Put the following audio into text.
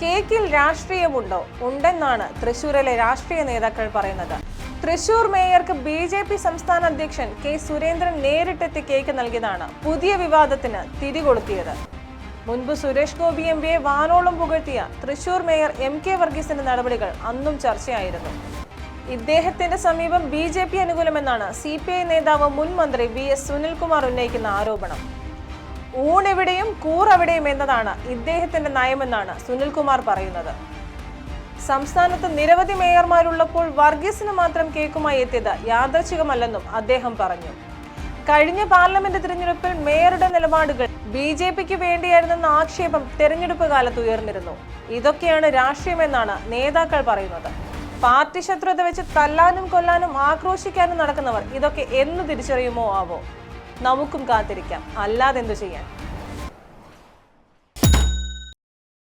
കേക്കിൽ രാഷ്ട്രീയമുണ്ടോ? ഉണ്ടെന്നാണ് തൃശൂരിലെ രാഷ്ട്രീയ നേതാക്കൾ പറയുന്നത്. തൃശൂർ മേയർക്ക് ബി ജെ പി സംസ്ഥാന അധ്യക്ഷൻ കെ സുരേന്ദ്രൻ നേരിട്ടെത്തി കേക്ക് നൽകിയതാണ് പുതിയ വിവാദത്തിന് തിരികൊളുത്തിയത്. മുൻപ് സുരേഷ് ഗോപി എം പിയെ വാനോളം പുകഴ്ത്തിയ തൃശൂർ മേയർ എം കെ വർഗീസിന്റെ നടപടികൾ അന്നും ചർച്ചയായിരുന്നു. ഇദ്ദേഹത്തിന്റെ സമീപം ബി ജെ പി അനുകൂലമെന്നാണ് സി പി ഐ നേതാവ് മുൻ മന്ത്രി വി എസ് സുനിൽകുമാർ ഉന്നയിക്കുന്ന ആരോപണം. ഊണെവിടെയും കൂറവിടെയും എന്നതാണ് ഇദ്ദേഹത്തിന്റെ നയമെന്നാണ് സുനിൽകുമാർ പറയുന്നത്. സംസ്ഥാനത്ത് നിരവധി മേയർമാരുള്ളപ്പോൾ വർഗീസിന് മാത്രം കേക്കുമായി എത്തിയത് യാദർച്ഛികമല്ലെന്നും അദ്ദേഹം പറഞ്ഞു. കഴിഞ്ഞ പാർലമെന്റ് തിരഞ്ഞെടുപ്പിൽ മേയറുടെ നിലപാടുകൾ ബി ജെ പിക്ക് വേണ്ടിയായിരുന്നെന്ന ആക്ഷേപം തെരഞ്ഞെടുപ്പ് കാലത്ത് ഉയർന്നിരുന്നു. ഇതൊക്കെയാണ് രാഷ്ട്രീയമെന്നാണ് നേതാക്കൾ പറയുന്നത്. പാർട്ടി ശത്രുത വെച്ച് തല്ലാനും കൊല്ലാനും ആക്രോശിക്കാനും നടക്കുന്നവർ ഇതൊക്കെ എന്ന് തിരിച്ചറിയുമോ ആവോ? നമുക്കും കാത്തിരിക്കാം. അല്ലാതെന്തു ചെയ്യാൻ?